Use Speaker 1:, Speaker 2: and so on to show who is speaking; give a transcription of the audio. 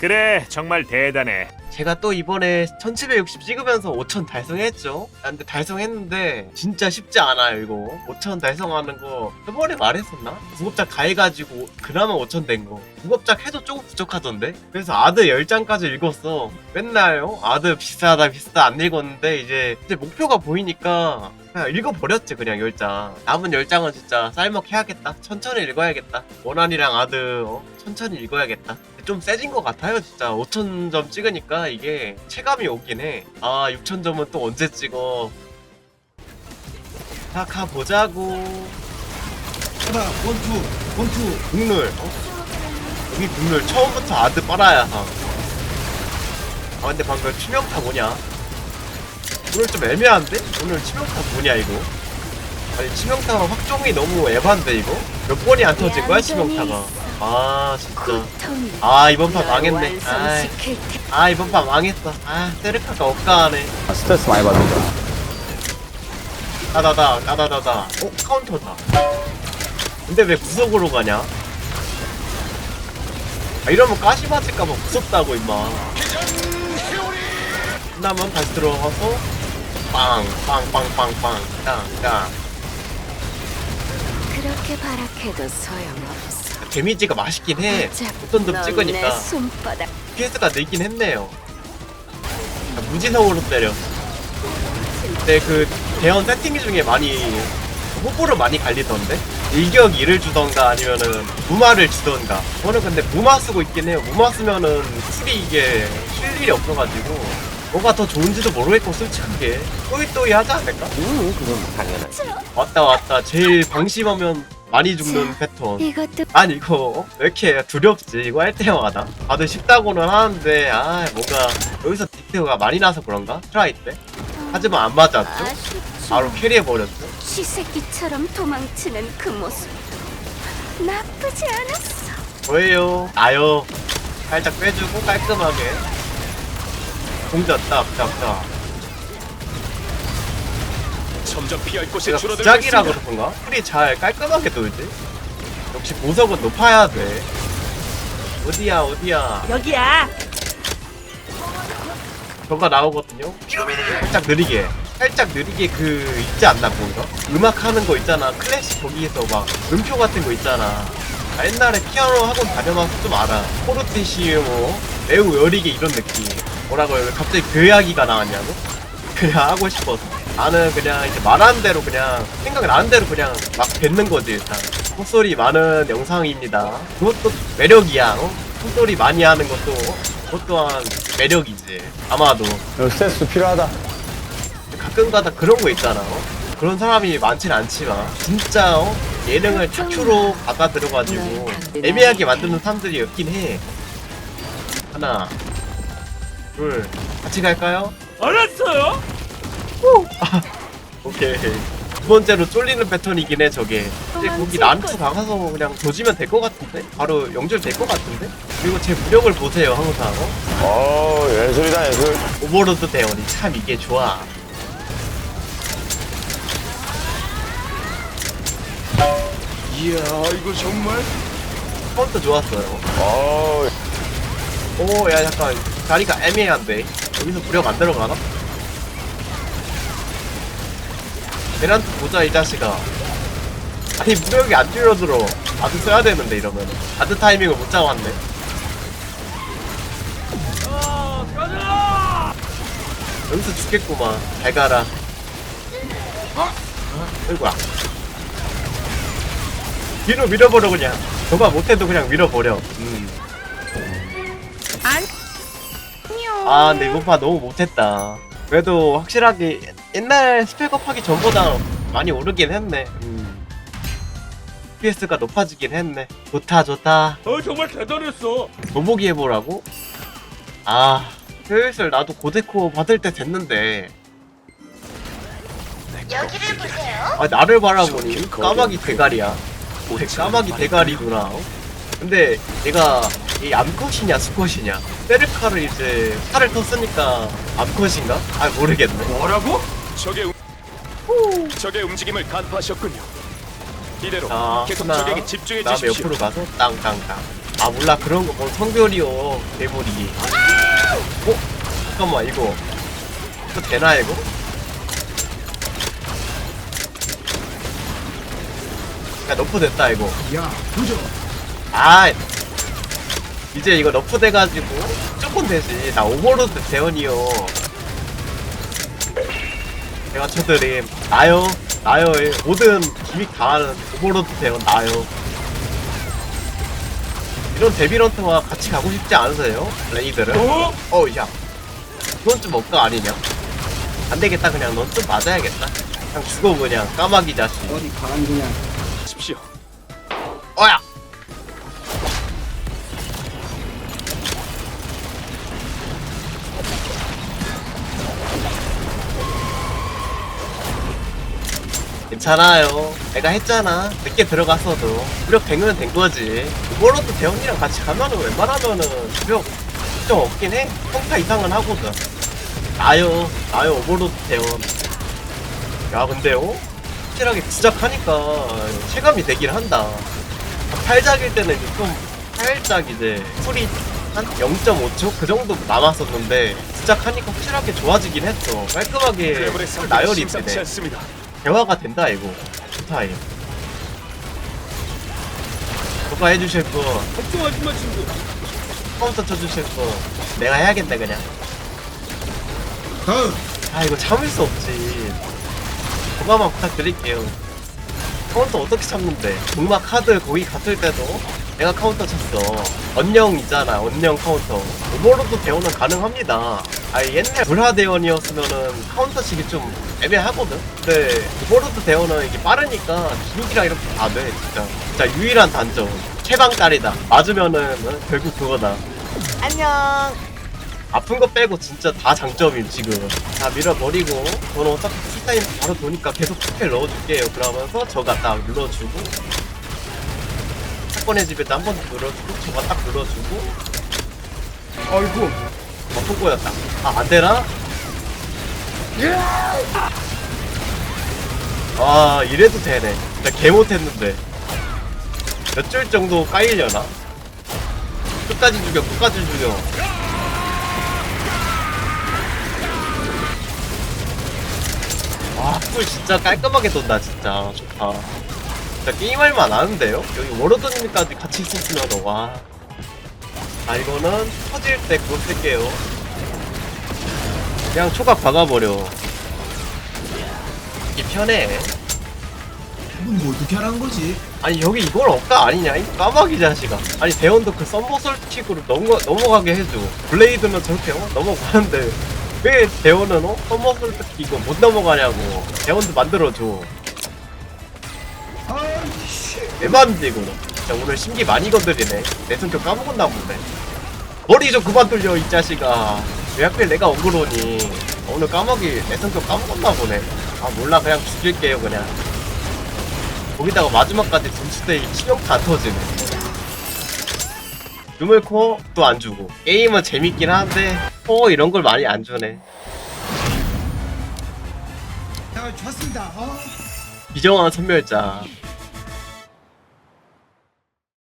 Speaker 1: 그래 정말 대단해
Speaker 2: 제가 또 이번에 1760 찍으면서 5000 달성했죠. 아, 근데 달성했는데 진짜 쉽지 않아요 이거. 5000 달성하는 거 저번에 말했었나? 구급작 다 해가지고 그나마 5000 된 거. 구급작 해도 조금 부족하던데? 그래서 아드 10장까지 읽었어. 맨날요? 아드 비싸다 비싸다 안 읽었는데 이제 이제 목표가 보이니까 그냥 읽어버렸지 그냥 10장. 남은 10장은 진짜 쌀먹 해야겠다. 천천히 읽어야겠다. 원한이랑 아드 어? 천천히 읽어야겠다. 좀 세진 것 같아요 진짜. 5천점 찍으니까 이게 체감이 오긴 해아 6천점은 또 언제 찍어? 자 가보자고. 하나 원투 원투. 국룰. 어? 여기 국룰. 처음부터 아드 빨아야 하. 아 근데 방금 치명타 뭐냐? 오늘 좀 애매한데? 오늘 치명타 뭐냐 이거? 아니 치명타 확정이 너무 에반데 이거? 몇 번이 안 터진 거야 치명타가 아 진짜. 아 이번 판 망했네. 아, 아 이번 판 망했어 아 세르카가 억까하네.
Speaker 3: 아, 스트레스 많이 받는다.
Speaker 2: 나다다 나다다다. 어 카운터다. 근데 왜 구석으로 가냐? 아 이러면 가시 맞을까봐 무섭다고 임마. 끝나면 다시 들어가서 빵빵빵빵빵. 땅땅
Speaker 4: 그렇게 바락해도 소용없어.
Speaker 2: 데미지가 맛있긴 해. 어떤 점
Speaker 4: 넌내
Speaker 2: 찍으니까 PS가 늘긴 했네요. 아, 무지성으로 때려. 근데 그 대원 세팅 중에 많이 호불호 많이 갈리던데? 일격 2를 주던가 아니면은 무마를 주던가. 저는 근데 무마 쓰고 있긴 해요. 무마 쓰면은 풀이 이게 쉴 일이 없어가지고 뭐가 더 좋은지도 모르겠고 솔직하게. 또이또이 하지 않을까?
Speaker 3: 음, 그건 당연하지.
Speaker 2: 왔다 왔다. 제일 방심하면 많이 죽는 패턴.
Speaker 4: 이것도
Speaker 2: 아니 이거 왜 이렇게 두렵지? 이거 할 때마다 다들 쉽다고는 하는데 아 뭔가 여기서 디테일가 많이 나서 그런가? 트라이 때? 하지만 안 맞았죠?
Speaker 4: 아쉽죠.
Speaker 2: 바로 캐리해버렸죠?
Speaker 4: 쥐새끼처럼 도망치는 그 모습도 나쁘지 않았어.
Speaker 2: 저예요? 나요. 살짝 빼주고 깔끔하게. 공전 딱딱딱
Speaker 1: 점점 피할 곳이 줄어들고
Speaker 2: 부작이라
Speaker 1: 있습니다
Speaker 2: 그런가? 풀이 잘 깔끔하게 돌지 역시 보석은 높아야 돼 어디야 어디야
Speaker 5: 여기야.
Speaker 2: 저가 나오거든요. 살짝 느리게. 살짝 느리게 그 있지 않나 뭔가? 음악 하는 거 있잖아. 클래식 거기에서 막 음표 같은 거 있잖아. 아, 옛날에 피아노 학원 다녀봐서 좀 알아. 포르테시오 뭐 매우 여리게 이런 느낌. 뭐라고요? 왜 갑자기 그 이야기가 나왔냐고? 그냥 하고 싶어서. 나는 그냥 이제 말하는 대로 그냥 생각나는 대로 그냥 막 뱉는 거지 일단. 콧소리 많은 영상입니다. 그것도 매력이야. 어? 콧소리 많이 하는 것도 그것 또한 매력이지. 아마도
Speaker 3: 스트레스 필요하다.
Speaker 2: 가끔가다 그런 거 있잖아. 어? 그런 사람이 많진 않지만 진짜 어? 예능을 다큐로 받아들여가지고 애매하게 만드는 사람들이 있긴 해. 하나, 둘, 같이 갈까요?
Speaker 1: 알았어요
Speaker 2: 오케이. 두 번째로 쫄리는 패턴이긴 해 저게. 이제 거기 란투 나가서 그냥 조지면 될 것 같은데? 바로 영절 될 것 같은데? 그리고 제 무력을 보세요 항상. 어?
Speaker 3: 어, 예술이다, 예술.
Speaker 2: 오버로드 대원이 참 이게 좋아.
Speaker 1: 이야 이거 정말
Speaker 2: 카운트 좋았어요.
Speaker 3: 어,
Speaker 2: 오, 야, 잠깐. 자리가 애매한데. 여기서 무력 안 들어가나? 베란트 보자, 이 자식아. 아니, 무력이 안 줄어들어. 아드 써야 되는데, 이러면. 아드 타이밍을 못 잡았네. 여기서 죽겠구만. 잘 가라. 어이구야. 뒤로 밀어버려, 그냥. 저가 못해도 그냥 밀어버려. 음. 아 근데 이번 판 너무 못했다 그래도 확실하게 옛날 스펙업 하기 전보다 많이 오르긴 했네 음. PS가 높아지긴 했네 좋다 좋다
Speaker 1: 어 정말 대단했어
Speaker 2: 도보기 해보라고? 아 슬슬 나도 고데코 받을 때 됐는데
Speaker 4: 여기를 보세요.
Speaker 2: 아 나를 바라보니 까마귀 대가리야 까마귀 대가리구나 어? 근데 얘가 이 암컷이냐 수컷이냐 세르카를 이제 칼을 떴으니까 암컷인가? 아 모르겠네
Speaker 1: 뭐라고? 적의 움... 적의 움직임을 간파하셨군요. 이대로
Speaker 2: 자,
Speaker 1: 계속
Speaker 2: 하나,
Speaker 1: 적에게 집중해
Speaker 2: 다음에
Speaker 1: 주십시오.
Speaker 2: 옆으로 가서 땅땅땅. 아 몰라. 그런 거뭔 성별이요 괴물이. 어? 잠깐만 이거. 이거 되나 이거? 야 너프 됐다 이거.
Speaker 5: 야, 부조.
Speaker 2: 아 이제 이거 너프 돼가지고 조금 되지. 나 오버로드 대원이요 제가 쳐드림 나요 나요 모든 기믹 다 하는 오버로드 대원 나요 이런 데빌런트와 같이 가고 싶지 않으세요? 레이들은?
Speaker 1: 어?
Speaker 2: 어우야 그건 좀 억까 아니냐? 안되겠다 그냥 넌 좀 맞아야겠다 그냥 죽어 그냥 까마귀 자식
Speaker 5: 어디 가란 그냥.
Speaker 1: 십시오.
Speaker 2: 괜찮아요. 내가 했잖아. 늦게 들어갔어도 무력 100은 된 거지. 이걸로도 대원이랑 같이 가면은 웬만하면은 무력 좀 없긴 해. 평타 이상은 하거든. 나요. 나요. 오버로드 대원. 야, 근데요? 확실하게 부작하니까 체감이 되긴 한다. 팔작일 때는 이제 좀 살짝 이제 풀이 한 0.5초 그 정도 남았었는데 시작하니까 확실하게 좋아지긴 했어 깔끔하게 나열이 되네. 대화가 된다 이거. 좋다 이거. 누가 해주실 분.
Speaker 5: 걱정하지 마, 친구.
Speaker 2: 컴퓨터 쳐주실 분. 내가 해야겠네 그냥.
Speaker 5: 다음.
Speaker 2: 아 이거 참을 수 없지. 그거만 부탁드릴게요. 카운터 어떻게 참는데? 동막 카드 거기 갔을 때도 내가 카운터 쳤어. 언령 있잖아 언령 카운터. 오버로드 대원은 가능합니다. 아니 옛날 불하 대원이었으면은 카운터 치기 좀 애매하거든? 근데 오버로드 대원은 이게 빠르니까 기믹이랑 이렇게 다 돼 진짜. 진짜 유일한 단점. 최강 딸이다. 맞으면은 어, 결국 그거다. 안녕. 아픈 거 빼고 진짜 다 장점임 지금. 다 밀어버리고 저는 어차피 풀타임 바로 도니까 계속 스펠 넣어줄게요. 그러면서 저가 딱 눌러주고 사건의 집에도 한 번 눌러주고 저가 딱 눌러주고 아이고 아픈 거였다 아 안되나? 아 이래도 되네 진짜 개 못했는데 몇 줄 정도 까이려나? 끝까지 죽여 끝까지 죽여 와, 꿀 진짜 깔끔하게 돈다, 진짜. 좋다. 진짜 게임할만 하는데요? 여기 워로드님까지 같이 있었으면, 와. 아, 이거는 터질 때 그거 쓸게요. 그냥 초각 박아버려. 이게 편해.
Speaker 5: 이건 뭐 어떻게 하라는 거지?
Speaker 2: 아니, 여기 이걸 억까 아니냐? 이 까마귀 자식아. 아니, 대원도 그 썸버솔 킥으로 넘어, 넘어가게 해줘. 블레이드는 저렇게 어? 넘어가는데. 왜 대원은 어? 썸버솔 킥 이거 못 넘어가냐고. 대원도 만들어줘. 에반데 이거는 진짜 오늘 심기 많이 건드리네. 내 성격 까먹었나 보네 머리 좀 그만 돌려 이 자식아. 왜 하필 내가 억울하니. 오늘 까먹이 내 성격 까먹었나 보네. 아 몰라. 그냥 죽일게요 그냥. 거기다가 마지막까지 분수대 치명타 안 터지네. 유물코 또 안 주고. 게임은 재밌긴 한데 어 이런 걸 많이 안 주네.
Speaker 5: 자, 좋습니다. 어?
Speaker 2: 비정한 선멸자